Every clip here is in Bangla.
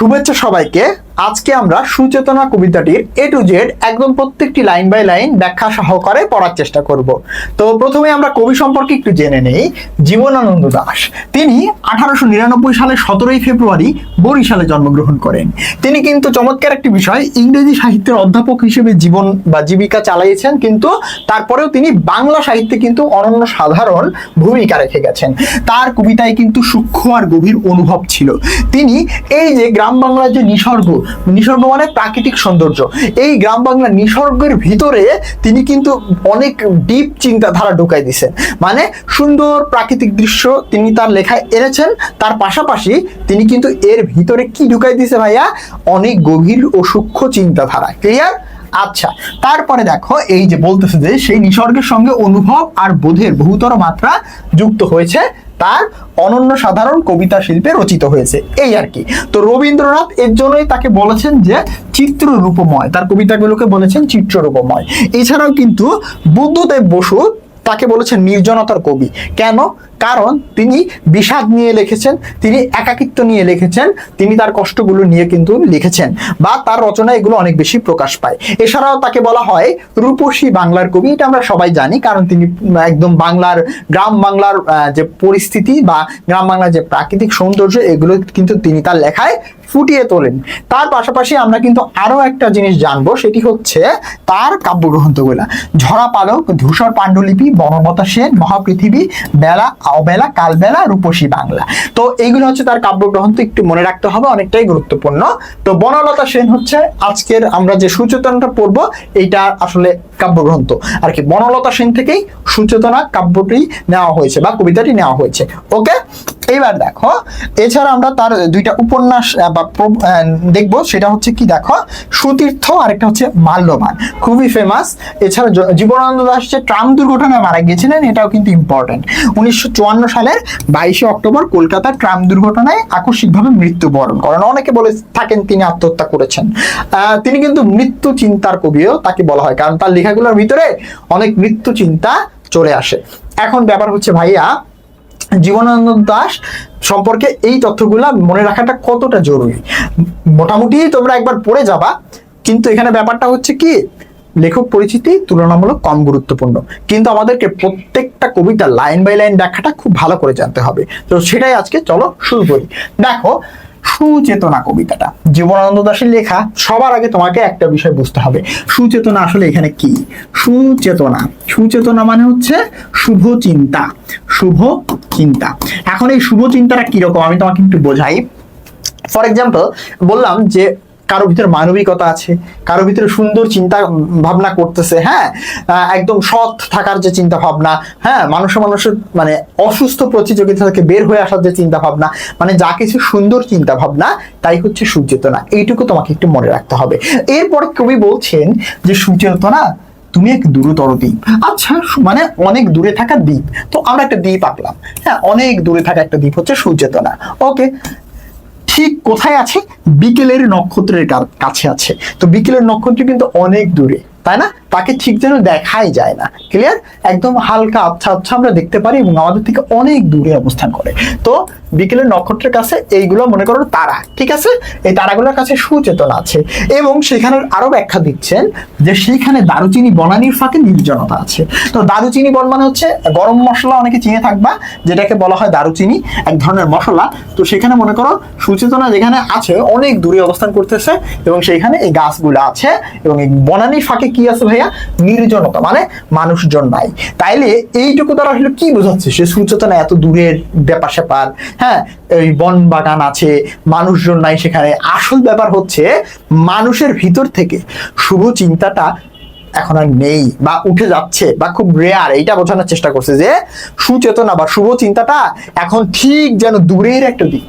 শুভেচ্ছা সবাইকে। আজকে আমরা সুচেতনা কবিতাটির এ টু জেড একদম প্রত্যেকটি লাইন বাই লাইন ব্যাখ্যা সহকারে পড়ার চেষ্টা করব। তো প্রথমে আমরা কবি সম্পর্কে একটু জেনে নেই, জীবনানন্দ দাশ তিনি আঠারোশো নিরানব্বই সালের সতেরোই ফেব্রুয়ারি বরিশালে জন্মগ্রহণ করেন। তিনি কিন্তু চমৎকার একটি বিষয়, ইংরেজি সাহিত্যের অধ্যাপক হিসেবে জীবন বা জীবিকা চালিয়েছেন, কিন্তু তারপরেও তিনি বাংলা সাহিত্যে কিন্তু অনন্য সাধারণ ভূমিকা রেখে গেছেন। তার কবিতায় কিন্তু সূক্ষ্ম আর গভীর অনুভব ছিল। তিনি এই যে গ্রাম বাংলার যে নিসর্গ নিসর্গ মানে প্রাকৃতিক সৌন্দর্য। এই গ্রাম বাংলা নিসর্গের ভিতরে তিনি কিন্তু অনেক ডিপ চিন্তাধারা ঢুকাই দিছেন মানে সুন্দর প্রাকৃতিক দৃশ্য তিনি তার লেখায় এনেছেন, তার পাশাপাশি তিনি কিন্তু এর ভিতরে কি ঢুকাই দিছে ভাইয়া? অনেক গভীর ও সূক্ষ্ম চিন্তাধারা। ক্লিয়ার আচ্ছা তারপরে দেখো, এই যে বলতেছে যে সেই নিসর্গের সঙ্গে অনুভব আর বোধের বহুতর মাত্রা যুক্ত হয়েছে, তার অনন্য সাধারণ কবিতা শিল্পে রচিত হয়েছে। এই আর কি। তো রবীন্দ্রনাথ এর জন্যই তাকে বলেছেন যে চিত্ররূপময়, তার কবিতাগুলোকে বলেছেন চিত্ররূপময়। এছাড়াও কিন্তু বুদ্ধদেব বসু তাকে বলেছেন নির্জনতার কবি। কেন? কারণ তিনি বিষাদ নিয়ে লিখেছেন, তিনি একাকিত্ব নিয়ে লিখেছেন, তিনি তার কষ্টগুলো নিয়ে কিন্তু লিখেছেন বা তার রচনা এগুলো অনেক বেশি প্রকাশ পায়। এছাড়াও তাকে বলা হয় রূপসী বাংলার কবি, এটা আমরা সবাই জানি কারণ তিনি একদম বাংলার, গ্রাম বাংলার যে পরিস্থিতি বা গ্রাম বাংলার যে প্রাকৃতিক সৌন্দর্য, এগুলো কিন্তু তিনি তার লেখায় ফুটিয়ে তোলেন। তার পাশাপাশি আমরা কিন্তু আরও একটা জিনিস জানব, সেটি হচ্ছে তার কাব্যগ্রন্থগুলা। ঝরা পালক, ধূসর পাণ্ডুলিপি, বনলতা সেন, মহাপৃথিবী, বেলা অবেলা কালবেলা, রূপসী বাংলা। তো এইগুলো হচ্ছে তার কাব্যগ্রন্থ, একটু মনে রাখতে হবে, অনেকটাই গুরুত্বপূর্ণ। তো বনলতা সেন হচ্ছে আজকের আমরা যে সুচেতনাটা পড়ব, এইটা আসলে কাব্যগ্রন্থ। আর কি, বনলতা সেন থেকেই সুচেতনা কাব্যটি নেওয়া হয়েছে বা কবিতাটি নেওয়া হয়েছে। ওকে? এইবার দেখো, এছাড়া আমরা তার দুইটা উপন্যাস বা দেখব। সেটা হচ্ছে কি দেখো, সুতীর্থ, আরেকটা হচ্ছে মাল্যবান। খুবই ফেমাস এছাড়া জীবনানন্দ দাস যে ট্রাম দুর্ঘটনায় মারা গিয়েছিলেন, এটাও কিন্তু ইম্পর্টেন্ট উনিশশো চুয়ান্ন সালের বাইশে অক্টোবর কলকাতার ট্রাম দুর্ঘটনায় আকস্মিকভাবে মৃত্যুবরণ করেন। অনেকে বলে থাকেন তিনি আত্মহত্যা করেছেন। তিনি কিন্তু মৃত্যু চিন্তার কবিও তাকে বলা হয়। কারণ তার লেখাগুলোর ভিতরে অনেক মৃত্যু চিন্তা চলে আসে। এখন ব্যাপার হচ্ছে ভাইয়া জীবনানন্দ দাস সম্পর্কে এই তথ্যগুলা মনে রাখাটা কতটা জরুরি? মোটামুটি তোমরা একবার পড়ে যাবা, কিন্তু এখানে ব্যাপারটা হচ্ছে কি, লেখক পরিচিতি তুলনামূলক কম গুরুত্বপূর্ণ। কিন্তু আমাদেরকে প্রত্যেকটা কবিতা লাইন বাই লাইন দেখাটা খুব ভালো করে জানতে হবে। তো সেটাই আজকে চলো শুরু করি। দেখো সুচেতনা কবিতাটা। জীবনানন্দ দাসের লেখা, সবার আগে তোমাকে একটা বিষয় বুঝতে হবে। সুচেতনা আসলে এখানে কি? সুচেতনা। সুচেতনা মানে হচ্ছে শুভ চিন্তা। শুভ চিন্তা। এখন এই শুভ চিন্তাটা কীরকম? আমি তোমাকে একটু বোঝাই। ফর এক্সাম্পল বললাম যে কারও ভিতরে মানবিকতা আছে কারও ভিতরে সুন্দর চিন্তা ভাবনা করতেছে হ্যাঁ? একদম সৎ থাকার যে চিন্তা ভাবনা হ্যাঁ? মানুষ মানুষের মানে অসুস্থ প্রতিযোগিতা থেকে বের হয়ে আসার যে চিন্তা ভাবনা মানে যা কিছু সুন্দর চিন্তা ভাবনা, তাই হচ্ছে সুচেতনা এইটুকু তোমাকে একটু মনে রাখতে হবে। এরপর কবি বলছেন যে সুচেতনা তুমি এক দূরতর দ্বীপ। আচ্ছা মানে অনেক দূরে থাকা দ্বীপ। তো আমরা একটা দ্বীপ আঁকলাম। হ্যাঁ অনেক দূরে থাকা একটা দ্বীপ হচ্ছে সুচেতনা ওকে ঠিক কোথায় আছে? বিকেলের নক্ষত্রের কাছে আছে। তো বিকেলের নক্ষত্র কিন্তু অনেক দূরে, তাই না? তাকে ঠিক যেন দেখাই যায় না। ক্লিয়ার একদম হালকা আচ্ছা আচ্ছা আমরা দেখতে পারি এবং আমাদের থেকে অনেক দূরে অবস্থান করে। তো বিকেলের নক্ষত্রের কাছে এইগুলো মনে করো তারা, ঠিক আছে? এই তারাগুলোর কাছে সুচেতনা আছে এবং সেখানে আরও ব্যাখ্যা দিচ্ছেন যে সেইখানে দারুচিনি বনানির ফাঁকে নির্জনতা আছে। তো দারুচিনি বন মানে হচ্ছে গরম মশলা অনেকে চিনে থাকবা, যেটাকে বলা হয় দারুচিনি, এক ধরনের মশলা। তো সেখানে মনে করো সুচেতনা যেখানে আছে, অনেক দূরে অবস্থান করতেছে এবং সেইখানে এই গাছগুলো আছে এবং এই বনানির ফাঁকে কি আছে ভাইয়া নির্জনতা মানে মানুষজন নাই তাইলে এইটুকু দ্বারা আসলে কি বোঝাচ্ছে? সে সুচেতনা এত দূরের ব্যাপার স্যাপার হ্যাঁ? এই বন বাগান আছে, মানুষজন নাই সেখানে। আসল ব্যাপার হচ্ছে, মানুষের ভিতর থেকে শুভ চিন্তাটা এখন আর নেই বা উঠে যাচ্ছে বা খুব রেয়ার এইটা বোঝানোর চেষ্টা করছে যে, সুচেতনা বা শুভ চিন্তাটা এখন ঠিক যেন দূরের একটা দিক।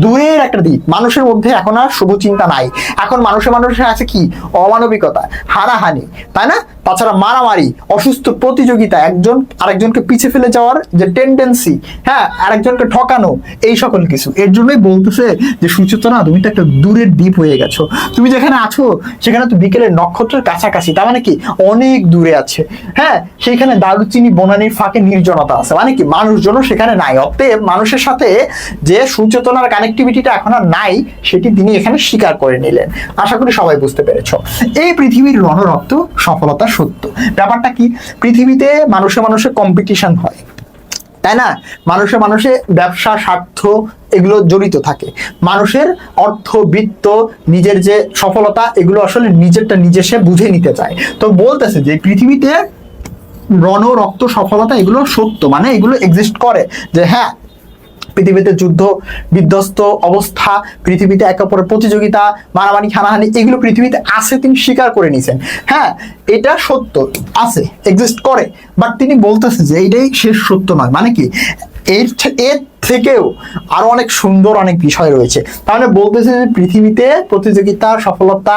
দূরের একটা দিক। মানুষের মধ্যে এখন আর শুভ চিন্তা নাই। এখন মানুষের মানুষের আছে কি? অমানবিকতা, হানাহানি, তাই না? তাছাড়া মারামারি, অসুস্থ প্রতিযোগিতা, একজন আরেকজনকে পিছে ফেলে যাওয়ার যে টেন্ডেন্সি হ্যাঁ আরেকজনকে ঠকানো, এই সকল কিছু। এর জন্যই বলতেছে যে, সুচেতনা, তুমি তো একটা দূরের দ্বীপ হয়ে গেছো। তুমি যেখানে আছো, সেখানে তো বিকেলের নক্ষত্রের কাছাকাছি। তার মানে কি? অনেক দূরে আছে। হ্যাঁ সেইখানে দারুচিনি, বনানির ফাঁকে নির্জনতা আছে। মানে কি? মানুষজনও সেখানে নাই। অতএব মানুষের সাথে যে সুচেতনার কানেক্টিভিটিটা এখন আর নাই, সেটি তিনি এখানে স্বীকার করে নিলেন। আশা করি সবাই বুঝতে পেরেছ। এই পৃথিবীর রণরক্ত সফলতা সত্য। ব্যাপারটা কি? পৃথিবীতে মানুষে মানুষে কম্পিটিশন হয়। তাই না? মানুষে মানুষে ব্যবসা, স্বার্থ এগুলো জড়িত থাকে। মানুষের অর্থ, বৃত্ত, নিজের যে সফলতা, এগুলো আসলে নিজেরটা নিজে সে বুঝে নিতে চায়। তো বলতেছে যে, পৃথিবীতে রণ, রক্ত, সফলতা এগুলো সত্য। মানে এগুলো এক্সিস্ট করে যে হ্যাঁ পৃথিবীতে যুদ্ধ, বিধ্বস্ত অবস্থা, পৃথিবীতে একে অপরের প্রতিযোগিতা, মারামারি, হানাহানি, এগুলো পৃথিবীতে আছে, তিনি স্বীকার করে নিয়েছেন। হ্যাঁ এটা সত্য, আছে এক্সিস্ট করে বাট তিনি বলতেছে যে এইটাই শেষ সত্য নয়। মানে কি? এর এর থেকেও আরও অনেক সুন্দর অনেক বিষয় রয়েছে। তাহলে বলতেছে যে পৃথিবীতে প্রতিযোগিতা, সফলতা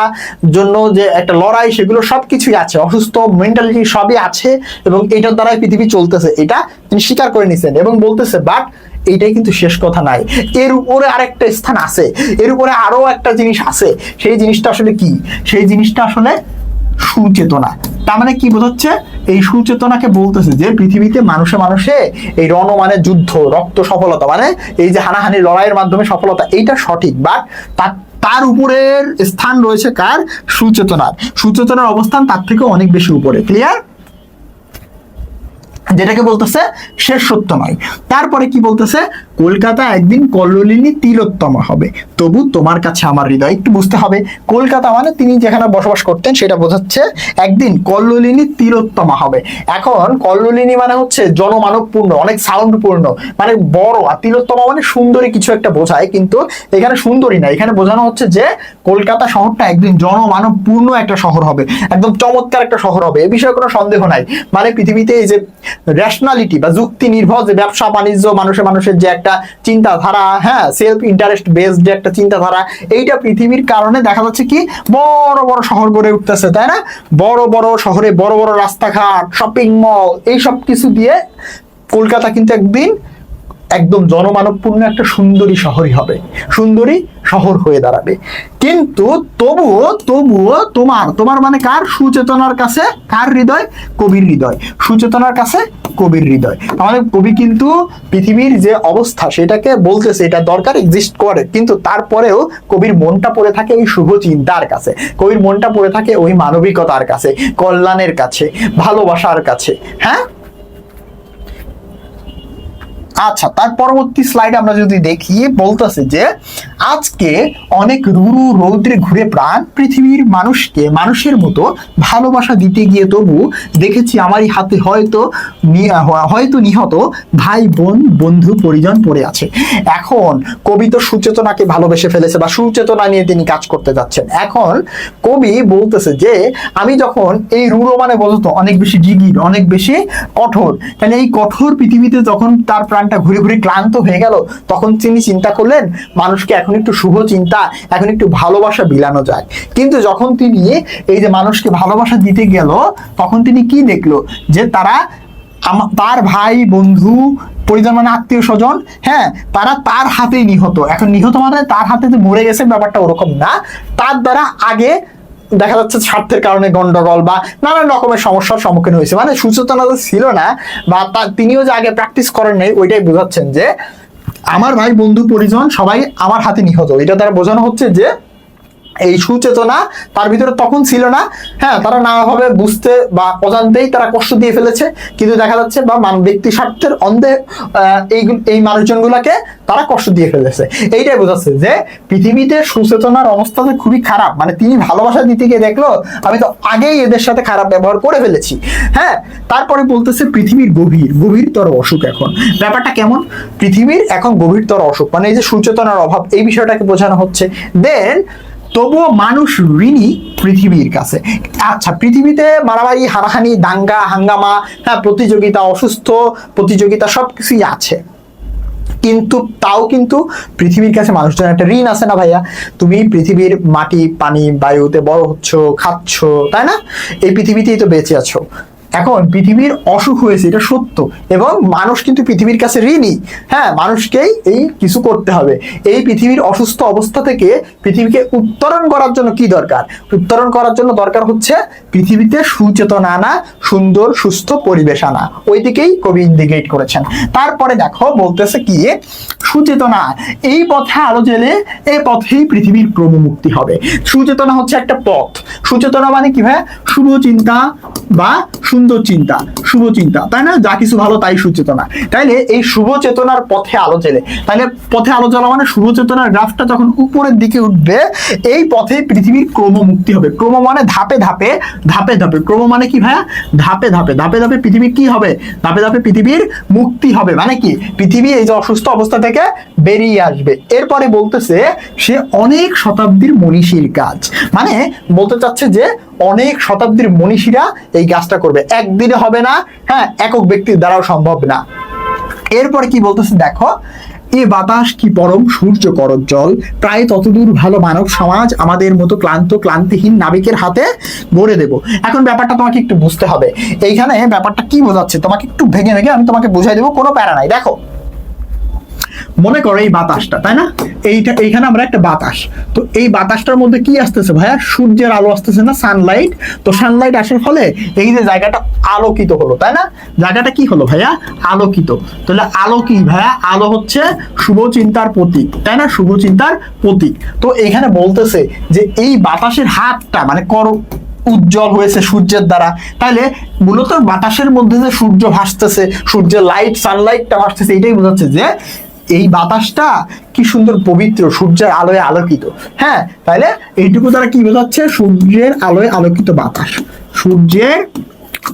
জন্য যে একটা লড়াই, সেগুলো সবকিছুই আছে। অসুস্থ মেন্টালিটি সবই আছে এবং এটার দ্বারাই পৃথিবী চলতেছে। এটা তিনি স্বীকার করে নিছেন এবং বলতেছে বাট এইটাই কিন্তু শেষ কথা নাই। এর উপরে আরেকটা স্থান আছে। এর উপরে আরও একটা জিনিস আছে। সেই জিনিসটা আসলে কি? সেই জিনিসটা আসলে সুচেতনা। তার মানে কি বোঝাচ্ছে? এই সুচেতনাকে বলতেছে যে পৃথিবীতে মানুষে মানুষে এই রণ মানে যুদ্ধ, রক্ত সফলতা মানে এই যে হানাহানি লড়াইয়ের মাধ্যমে সফলতা, এইটা সঠিক। বাট তার তার উপরের স্থান রয়েছে কার? সুচেতনার। সুচেতনার অবস্থান তার থেকে অনেক বেশি উপরে। ক্লিয়ার যেটাকে বলতেছে শেষ সত্য নয় তারপরে কি বলতেছে? কলকাতা একদিন কল্লোলিনী তিলোত্তমা হবে। তবু তোমার কাছে আমার হৃদয় একটু বুঝতে হবে। কলকাতা মানে তিনি যেখানে বসবাস করতেন সেটা বোঝাচ্ছে একদিন কল্লোলিনী তিলোত্তমা হবে। এখন কল্লোলিনী মানে হচ্ছে জনমানবপূর্ণ, অনেক সাউন্ডপূর্ণ মানে বড়। আর তিলোত্তমা মানে সুন্দরী কিছু একটা বোঝায়, কিন্তু এখানে সুন্দরী না। এখানে বোঝানো হচ্ছে যে কলকাতা শহরটা একদিন জনমানবপূর্ণ একটা শহর হবে। একদম চমৎকার একটা শহর হবে। এ বিষয়ে কোনো সন্দেহ নাই। মানে পৃথিবীতে এই যে রেশনালিটি বা যুক্তি নির্ভর যে ব্যবসা বাণিজ্য, মানুষে মানুষের যে একটা চিন্তাধারা হ্যাঁ সেলফ ইন্টারেস্ট বেসড যে একটা চিন্তাধারা, এইটা পৃথিবীর কারণে দেখা যাচ্ছে কি বড় বড় শহর গড়ে উঠতেছে, তাই না? বড় বড় শহরে বড় বড় রাস্তাঘাট শপিং মল এই সব কিছু দিয়ে কলকাতা কিন্তু একদিন একদম জনমানবপূর্ণ একটা সুন্দরী শহরই হবে। সুন্দরী শহর হয়ে দাঁড়াবে। কিন্তু তবুও তবুও তোমার তোমার মানে কার? সুচেতনার কাছে কার হৃদয়? কবির হৃদয়। সুচেতনার কাছে কবির হৃদয়। আমাদের কবি কিন্তু পৃথিবীর যে অবস্থা, সেটাকে বলতেছে, এটা দরকার এক্সিস্ট করে। কিন্তু তারপরেও কবির মনটা পড়ে থাকে ওই শুভ চিন্তার কাছে। কবির মনটা পড়ে থাকে ওই মানবিকতার কাছে, কল্যাণের কাছে, ভালোবাসার কাছে। হ্যাঁ? আচ্ছা তার পরবর্তী স্লাইড আমরা যদি দেখি বলতেছে যে, আজকে অনেক রুরু রৌদ্রে ঘুরে প্রাণ পৃথিবীর মানুষকে, মানুষের মতো ভালোবাসা দিতে গিয়ে তবু দেখেছি আমারই হাতে হয়তো হয়তো নিহত ভাই, বোন, বন্ধু, পরিজন পড়ে আছে। এখন কবি তো সুচেতনাকে ভালোবেসে ফেলেছে বা সুচেতনা নিয়ে তিনি কাজ করতে যাচ্ছেন। এখন কবি বলতেছে যে, আমি যখন এই রুড়ো মানে বলতো, অনেক বেশি জিগির অনেক বেশি কঠোর। তাহলে এই কঠোর পৃথিবীতে যখন তার প্রাণটা ঘুরে ঘুরে ক্লান্ত হয়ে গেল, তখন তিনি চিন্তা করলেন, মানুষকে এখন একটু শুভ চিন্তা, এখন একটু ভালোবাসা বিলানো যায়। কিন্তু যখন তিনি এই যে মানুষকে ভালোবাসা দিতে গেল, তখন তিনি কি দেখল? যে তারা তার ভাই, বন্ধু পরিজন মানে আত্মীয় স্বজন হ্যাঁ তারা তার হাতেই নিহত। এখন নিহত মানে তার হাতে যে মরে গেছে ব্যাপারটা ওরকম না। তার দ্বারা আগে দেখা যাচ্ছে স্বার্থের কারণে গন্ডগোল বা নানান রকমের সমস্যার সম্মুখীন হয়েছে। মানে সুচেতনা তো ছিল না, বা তিনিও যে আগে প্র্যাকটিস করেন নাই, ওইটাই বোঝাচ্ছেন যে, আমার ভাই, বন্ধু, পরিজন সবাই আমার হাতে নিহত। এটা দ্বারা বোঝানো হচ্ছে যে এই সুচেতনা তার ভিতরে তখন ছিল না। হ্যাঁ তারা নানাভাবে বুঝতে বা অজান্তেই তারা কষ্ট দিয়ে ফেলেছে। কিন্তু দেখা যাচ্ছে বা মান, ব্যক্তি স্বার্থের অন্ধে এই এই মানুষজনগুলোকে তারা কষ্ট দিয়ে ফেলেছে। এইটাই বোঝাচ্ছে যে পৃথিবীতে সুচেতনার অবস্থা খুবই খারাপ। মানে তিনি ভালোবাসা দিতে গিয়ে দেখল, আমি তো আগেই এদের সাথে খারাপ ব্যবহার করে ফেলেছি। হ্যাঁ তারপরে বলতেছে পৃথিবীর গভীর, গভীরতর অসুখ এখন। ব্যাপারটা কেমন? পৃথিবীর এখন গভীরতর অসুখ। মানে এই যে সুচেতনার অভাব, এই বিষয়টাকে বোঝানো হচ্ছে। দেন তবুও মানুষ ঋণী পৃথিবীর কাছে। আচ্ছা পৃথিবীতে মারামারি হানাহানি দাঙ্গা, হাঙ্গামা হ্যাঁ প্রতিযোগিতা, অসুস্থ, প্রতিযোগিতা সব কিছুই আছে। কিন্তু তাও কিন্তু পৃথিবীর কাছে মানুষজন একটা ঋণ আছে না ভাইয়া? তুমি পৃথিবীর মাটি, পানি, বায়ুতে বড় হচ্ছ, খাচ্ছ, তাই না? এই পৃথিবীতেই তো বেঁচে আছো। এখন পৃথিবীর অসুখ হয়েছে, এটা সত্য। এবং মানুষ কিন্তু পৃথিবীর কাছে ঋণী। হ্যাঁ মানুষকেই এই কিছু করতে হবে। এই পৃথিবীর অসুস্থ অবস্থা থেকে পৃথিবীকে উত্তরণ করার জন্য কি দরকার? উত্তরণ করার জন্য দরকার হচ্ছে পৃথিবীতে সুচেতনা আনা, সুন্দর, সুস্থ পরিবেশ আনা। ওই দিকেই কবি ইন্ডিকেট করেছেন। তারপরে দেখো, বলতেছে কি? সুচেতনা এই পথে আলো জেলে এই পথেই পৃথিবীর ক্রমমুক্তি হবে। সুচেতনা হচ্ছে একটা পথ। সুচেতনা মানে কি ভাই? শুভ চিন্তা বা সুন্দর চিন্তা। শুভ চিন্তা। তাই না? যা কিছু ভালো তাই সুচেতনা তাইলে এই শুভ চেতনার পথে আলো জেলে তাইলে পথে আলো জ্বলা মানে শুভ চেতনার গ্রাফটা যখন উপরের দিকে উঠবে, এই পথে পৃথিবীর ক্রম মুক্তি হবে। ক্রম মানে ধাপে ধাপে ধাপে ধাপে। ক্রম মানে কি ভাইয়া? ধাপে ধাপে। ধাপে ধাপে পৃথিবীর কি হবে? ধাপে ধাপে পৃথিবীর মুক্তি হবে। মানে কি? পৃথিবী এই যে অসুস্থ অবস্থা থেকে বেরিয়ে আসবে। এরপরে বলতেছে, সে অনেক শতাব্দীর মনীষীর কাজ। মানে বলতে চাচ্ছে যে, অনেক শতাব্দীর মনীষীরা এই কাজটা করবে। একদিনে হবে না হ্যাঁ একক ব্যক্তির দ্বারাও সম্ভব না। এরপরে কি বলতেছে, দেখো, এ বাতাস কি পরম সূর্য করজ্জল প্রায় ততদূর ভালো মানব সমাজ আমাদের মতো ক্লান্ত, ক্লান্তিহীন নাবিকের হাতে গড়ে দেব। এখন ব্যাপারটা তোমাকে একটু বুঝতে হবে। এইখানে ব্যাপারটা কি বোঝাচ্ছে? তোমাকে একটু ভেঙে ভেঙে আমি তোমাকে বুঝাই দেবো, কোনো প্যারা নাই। দেখো মনে করো এই বাতাসটা, তাই না? এইটা, এইখানে আমরা একটা বাতাস। তো এই বাতাসটার মধ্যে কি আসতেছে ভাইয়া? সূর্যের আলো আসতেছে না? সানলাইট তো সানলাইট আসার ফলে এই যে জায়গাটা আলোকিত হলো, তাই না? জায়গাটা কি হলো ভাইয়া? আলোকিত। তাহলে আলো কি ভাইয়া? আলো হচ্ছে শুভ চিন্তার প্রতীক, তাই না? শুভ চিন্তার প্রতীক। তো এখানে বলতেছে যে এই বাতাসের হাতটা মানে কর উজ্জ্বল হয়েছে সূর্যের দ্বারা। তাহলে মূলত বাতাসের মধ্যে যে সূর্য ভাসতেছে, সূর্যের লাইট সানলাইটটা ভাসতেছে এটাই বোঝাচ্ছে যে এই বাতাসটা কি সুন্দর পবিত্র, সূর্যের আলোয় আলোকিত। হ্যাঁ তাহলে এইটুকু তারা কি বোঝাচ্ছে? সূর্যের আলোয় আলোকিত বাতাস। সূর্যের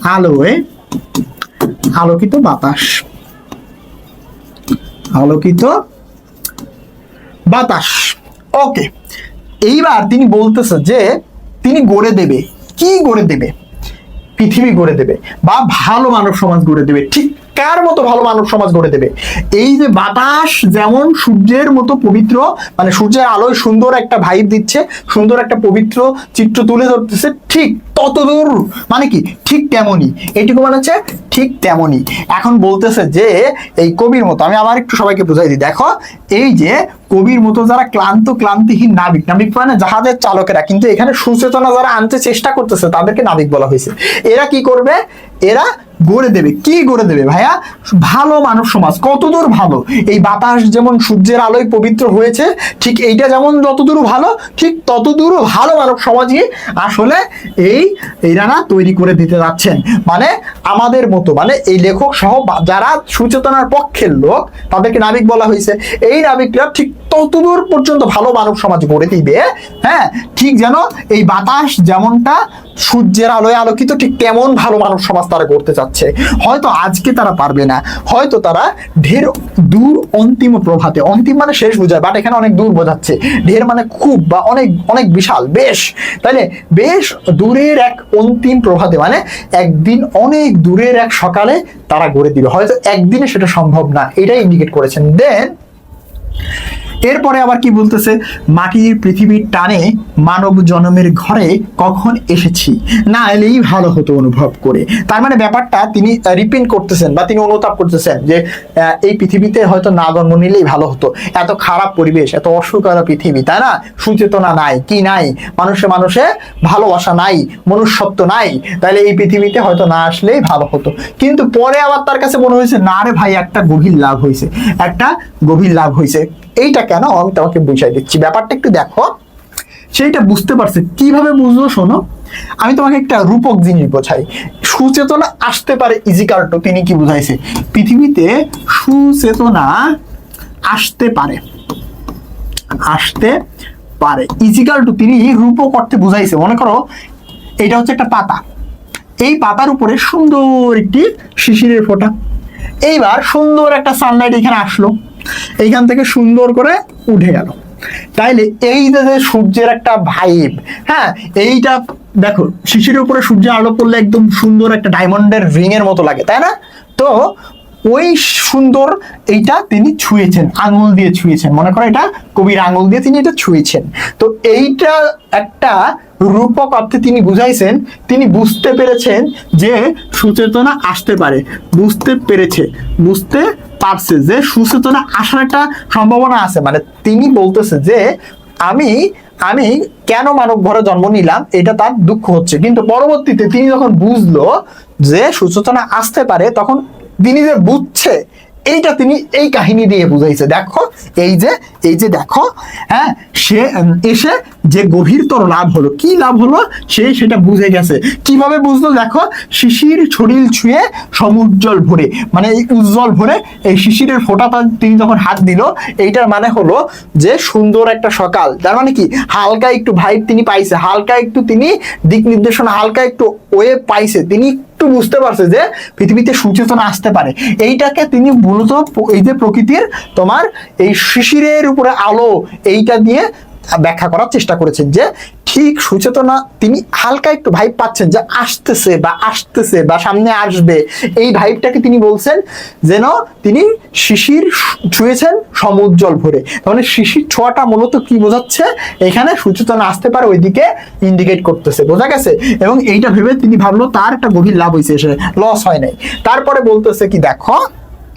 আলোয় আলোকিত বাতাস। আলোকিত বাতাস। ওকে এইবার তিনি বলতেছে যে তিনি গড়ে দেবে। কি গড়ে দেবে? পৃথিবী গড়ে দেবে বা ভালো মানব সমাজ গড়ে দেবে। ঠিক কার মতো ভালো মানব সমাজ গড়ে দেবে? এই যে বাতাস যেমন সূর্যের মতো পবিত্র মানে সূর্যের আলোয় সুন্দর একটা ভাইব দিচ্ছে, সুন্দর একটা পবিত্র চিত্র তুলে ধরতেছে, ঠিক ততদূর মানে কি? ঠিক তেমনই। এইটুকু মানে হচ্ছে ঠিক তেমনই। এখন বলতেছে যে, এই কবির মতো, আমি আবার একটু সবাইকে বুঝাই দিই। দেখো, এই যে কবির মতো যারা ক্লান্ত, ক্লান্তিহীন নাবিক নাবিক মানে জাহাজের চালকেরা, কিন্তু এখানে সুচেতনা যারা আনতে চেষ্টা করতেছে, তাদেরকে নাবিক বলা হয়েছে। এরা কি করবে? এরা গড়ে দেবে। কি গড়ে দেবে ভাইয়া? ভালো মানব সমাজ, কতদূর ভালো? এই বাতাস যেমন সূর্যের আলোয় পবিত্র হয়েছে, ঠিক এইটা যেমন যতদূর ভালো, ঠিক ততদূর ভালো মানব সমাজই আসলে এই এনারা তৈরি করে দিতে যাচ্ছেন। মানে আমাদের মতো মানে এই লেখক সহ যারা সুচেতনার পক্ষের লোক, তাদেরকে নাবিক বলা হয়েছে, এই নাবিকরা ঠিক ততদূর পর্যন্ত ভালো মানব সমাজ গড়ে দিবে হ্যাঁ? ঠিক যেন এই বাতাস যেমনটা সূর্যের আলোয় আলোকিত ঠিক তেমন ভালো মানব সমাজ তারা করতে চাচ্ছে? হয়তো আজকে তারা পারবে না। হয়তো তারা ঢের দূর অন্তিম প্রভাতে, অন্তিম মানে শেষ বোঝায় বাট এখানে অনেক দূর বোঝাচ্ছে। ঢের মানে খুব বা অনেক অনেক বিশাল, বেশ। তাইলে বেশ দূরের এক অন্তিম প্রভাতে মানে একদিন অনেক দূরের এক সকালে তারা গড়ে দিবে। হয়তো একদিনে সেটা সম্ভব না, এটাই ইন্ডিকেট করেছেন। দেন এরপরে আবার কি বলতেছে? মাটির পৃথিবীর টানে মানব জন্মের ঘরে কখন এসেছি? না এলেই ভালো হতো অনুভব করে। তার মানে ব্যাপারটা তিনি রিপিন করতেছেন বা তিনি অনুতাপ করতেছেন যে এই পৃথিবীতে হয়তো না জন্ম নিলেই ভালো হতো। এত খারাপ পরিবেশ, এত অসুখকর পৃথিবী, তাই না? সুচেতনা নাই, কি নাই? মানুষে মানুষে ভালোবাসা নাই, মনুষ্যত্ব নাই। তাহলে এই পৃথিবীতে হয়তো না আসলেই ভালো হতো। কিন্তু পরে আবার তার কাছে মনে হয়েছে, না রে ভাই, একটা গভীর লাভ হয়েছে। একটা গভীর লাভ হয়েছে। এইটা কেন? আমি তোমাকে বুঝাই দিচ্ছি। ব্যাপারটা একটু দেখো। সেইটা বুঝতে পারছে। কীভাবে বুঝলো শোনো? আমি তোমাকে একটা রূপক জিনিস বোঝাই। সুচেতনা আসতে পারে ইজিকাল টু তিনি কি বুঝাইছে? পৃথিবীতে সুচেতনা আসতে পারে। আসতে পারে। ইজিকাল টু তিনি রূপক অর্থে বুঝাইছে। মনে করো এটা হচ্ছে একটা পাতা। এই পাতার উপরে সুন্দর একটি শিশিরের ফোঁটা। এইবার সুন্দর একটা সানলাইট এখানে আসলো। এইখান থেকে সুন্দর করে উঠে গেল। তাইলে এই যে সূর্যের একটা ভাইব হ্যাঁ এইটা দেখো শিশির উপরে সূর্যের আলো পড়লে একদম সুন্দর একটা ডায়মন্ডের রিং এর মতো লাগে, তাই না? তো ওই সুন্দর এইটা তিনি ছুঁয়েছেন, আঙুল দিয়ে ছুঁয়েছেন। মনে করো এটা কবির আঙুল দিয়ে তিনি এটা ছুঁয়েছেন। তো এইটা একটা রূপক অর্থে তিনি বুঝাইছেন, তিনি বুঝতে পেরেছেন যে সুচেতনা আসতে পারে, বুঝতে পেরেছে, বুঝতে পারছে যে সুচেতনা আসার একটা সম্ভাবনা আছে। মানে তিনি বলতেছে যে আমি আমি কেন মানব ঘরে জন্ম নিলাম, এটা তার দুঃখ হচ্ছে। কিন্তু পরবর্তীতে তিনি যখন বুঝলো যে সুচেতনা আসতে পারে, তখন তিনি যে বুঝছে, এইটা তিনি এই কাহিনী দিয়ে বুঝাইছে। দেখো, এই যে এই যে দেখো হ্যাঁ সে এসে যে গভীরতর লাভ হলো, কি লাভ হলো? সে সেটা বুঝে গেছে। কীভাবে বুঝলো? দেখো, শিশির শরীর ছুঁয়ে সমুজ্জ্বল ভরে মানে এই উজ্জ্বল ভরে এই শিশিরের ফোঁটাটা তিনি যখন হাত দিল, এইটার মানে হলো যে সুন্দর একটা সকাল। তার মানে কি? হালকা একটু ভাইব তিনি পাইছে, হালকা একটু তিনি দিক নির্দেশনা, হালকা একটু ওয়ে পাইছে। তিনি একটু বুঝতে পারছে যে পৃথিবীতে সুচেতনা আসতে পারে। এইটাকে তিনি মূলত এই যে প্রকৃতির তোমার এই শিশিরের উপরে আলো এইটা দিয়ে ব্যাখ্যা করার চেষ্টা করেছেন যে ঠিক সুচেতনা, তিনি হালকা একটু ভাইব পাচ্ছেন যে আসতেছে বা আসতেছে বা সামনে আসবে। এই ভাইবটাকে তিনি বলছেন যেন তিনি শিশির ছুঁয়েছেন সমুজ্জ্বল ভরে। তাহলে শিশির ছোঁয়াটা মূলত কি বোঝাচ্ছে? এখানে সুচেতনা আসতে পারে, ওইদিকে ইন্ডিকেট করতেছে। বোঝা গেছে? এবং এইটা ভেবে তিনি ভাবলো, তার একটা গভীর লাভ হয়েছে লস হয় নাই। তারপরে বলতেছে কি, দেখো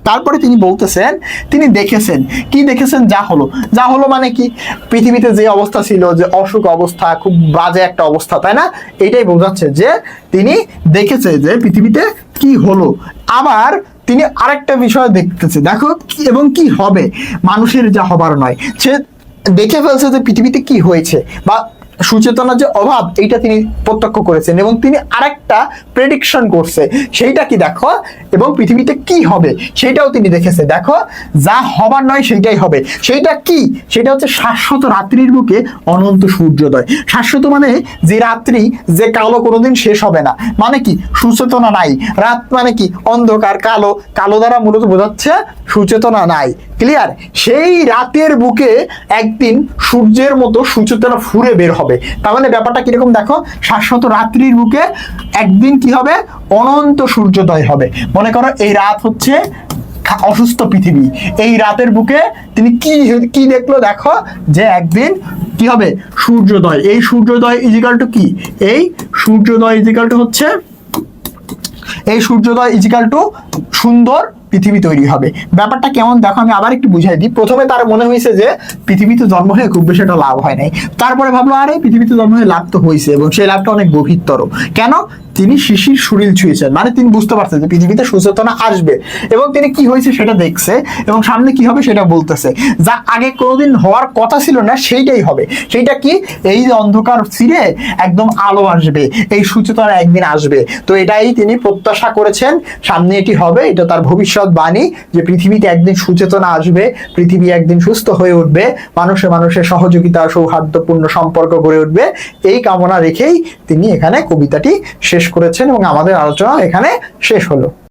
তারপরে তিনি বলতেছেন, তিনি দেখেছেন। কি দেখেছেন? যা হলো। যা হলো মানে কি? পৃথিবীতে যে অবস্থা ছিল, যে অসুখ অবস্থা, খুব বাজে একটা অবস্থা, তাই না? এটাই বোঝাচ্ছে যে তিনি দেখেছে যে পৃথিবীতে কি হলো। আবার তিনি আরেকটা বিষয় দেখতেছে, দেখো এবং কি হবে। মানুষের যা হবার নয়। সে দেখে ফেলছে যে পৃথিবীতে কি হয়েছে বা সুচেতনার যে অভাব, এইটা তিনি প্রত্যক্ষ করেছেন এবং তিনি আরেকটা প্রেডিকশন করছে। সেইটা কি দেখো? এবং পৃথিবীতে কি হবে? সেটাও তিনি দেখেছে। দেখো, যা হবার নয় সেইটাই হবে। সেইটা কি? সেটা হচ্ছে শাশ্বত রাত্রির বুকে অনন্ত সূর্যোদয়। শাশ্বত মানে যে রাত্রি, যে কালো কোনোদিন শেষ হবে না। মানে কি? সুচেতনা নাই। রাত মানে কি? অন্ধকার, কালো। কালো দ্বারা মূলত বোঝাচ্ছে সুচেতনা নাই। ক্লিয়ার সেই রাতের বুকে একদিন সূর্যের মতো সুচেতনা ফুরে বের হবে। তার মানে ব্যাপারটা কীরকম দেখো? শাশ্বত রাত্রির বুকে একদিন কি হবে? অনন্ত সূর্যোদয় হবে। মনে করো এই রাত হচ্ছে অসুস্থ পৃথিবী। এই রাতের বুকে তিনি কি কি দেখল দেখো? যে একদিন কি হবে? সূর্যোদয়। এই সূর্যোদয় ইজিক্যাল টু কি? এই সূর্যোদয় ইজিক্যাল টু হচ্ছে, এই সূর্যোদয় ইজিক্যাল টু সুন্দর পৃথিবী তৈরি হবে। ব্যাপারটা কেমন দেখো, আমি আবার একটু বুঝাই দিই। প্রথমে তার মনে হয়েছে যে, পৃথিবীতে জন্ম হয়ে খুব বেশি একটা লাভ হয় নাই। তারপরে ভাবলো, আরে, পৃথিবীতে জন্ম হয়ে লাভ তো হয়েছে এবং সেই লাভটা অনেক গভীরতর। কেন? তিনি শিশির শরীর ছুঁয়েছেন। মানে তিনি বুঝতে পারছেন যে পৃথিবীতে সুচেতনা আসবে। এবং তিনি কি হয়েছে সেটা দেখছে এবং সামনে কি হবে সেটা বলতেছে। যা আগে কোনোদিন হওয়ার কথা ছিল না, সেইটাই হবে। সেইটা কি? এই যে অন্ধকার ছিঁড়ে একদম আলো আসবে। এই সুচেতনা একদিন আসবে। তো এটাই তিনি প্রত্যাশা করেছেন। সামনে এটি হবে। এটা তার ভবিষ্যৎ বাণী যে পৃথিবীতে একদিন সুচেতনা আসবে, পৃথিবী একদিন সুস্থ হয়ে উঠবে, মানুষে মানুষের সহযোগিতা, সৌহার্দ্যপূর্ণ সম্পর্ক গড়ে উঠবে। এই কামনা রেখেই তিনি এখানে কবিতাটি শেষ করেছেন এবং আমাদের আলোচনা এখানে শেষ হলো।